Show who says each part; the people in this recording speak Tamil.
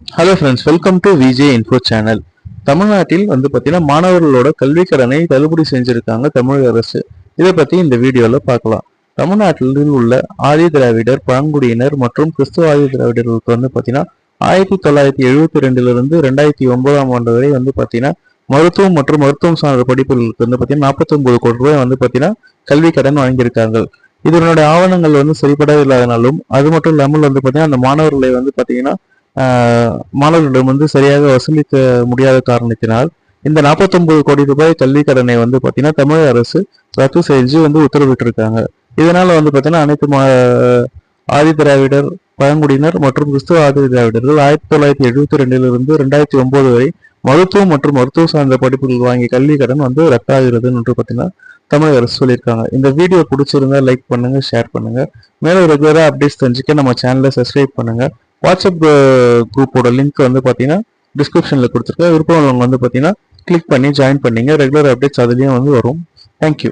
Speaker 1: Hello friends welcome to VJ info channel தமிழ்நாட்டில் வந்து பார்த்தீங்கன்னா மாணவர்களோட கல்வி கடனை தள்ளுபடி செஞ்சுருக்காங்க தமிழக அரசு. இதை பற்றி இந்த வீடியோவில் பார்க்கலாம். தமிழ்நாட்டில் உள்ள ஆதி திராவிடர் பழங்குடியினர் மற்றும் கிறிஸ்துவ ஆதி திராவிடர்களுக்கு வந்து பார்த்தீங்கன்னா ஆயிரத்தி தொள்ளாயிரத்தி எழுபத்தி ரெண்டுலேருந்து ரெண்டாயிரத்தி ஒன்பதாம் ஆண்டு வரை வந்து பார்த்தீங்கன்னா மருத்துவம் மற்றும் மருத்துவம் சார்ந்த படிப்புகளுக்கு வந்து பார்த்தீங்கன்னா நாற்பத்தொம்பது கோடி ரூபாய் வந்து பார்த்தீங்கன்னா கல்வி கடன் வாங்கியிருக்காங்க. இதனுடைய ஆவணங்கள் வந்து சரிபட இல்லாதனாலும் அது மட்டும் இல்லாமல் வந்து பார்த்தீங்கன்னா அந்த மாணவர்களை வந்து பார்த்தீங்கன்னா மாணவர்களிடம் வந்து சரியாக வசூலிக்க முடியாத காரணத்தினால் இந்த 49 கோடி ரூபாய் கல்வி கடனை வந்து பார்த்தீங்கன்னா தமிழக அரசு ரத்து செஞ்சு வந்து உத்தரவிட்டிருக்காங்க. இதனால வந்து பார்த்தீங்கன்னா அனைத்து மா ஆதி திராவிடர் பழங்குடியினர் மற்றும் கிறிஸ்துவ ஆதி திராவிடர்கள் ஆயிரத்தி தொள்ளாயிரத்தி எழுபத்தி ரெண்டிலிருந்து ரெண்டாயிரத்தி ஒன்பது வரை மருத்துவம் மற்றும் மருத்துவ சார்ந்த படிப்புகள் வாங்கிய கல்வி கடன் வந்து ரத்தாகிறது என்று பார்த்தீங்கன்னா தமிழக அரசு சொல்லியிருக்காங்க. இந்த வீடியோ பிடிச்சிருந்தா லைக் பண்ணுங்க ஷேர் பண்ணுங்க. மேலும் ரெகுலராக அப்டேட்ஸ் தெரிஞ்சுக்க நம்ம சேனலை சப்ஸ்கிரைப் பண்ணுங்க. வாட்ஸ்அப் குரூப்போட லிங்க் வந்து பார்த்தீங்கன்னா டிஸ்கிரிப்ஷனில் கொடுத்துருக்கேன். விருப்பம் உள்ளவங்க வந்து பார்த்தீங்கன்னா கிளிக் பண்ணி ஜாயின் பண்ணிங்க. ரெகுலர் அப்டேட்ஸ் அதுலேயும் வந்து வரும். தேங்க்யூ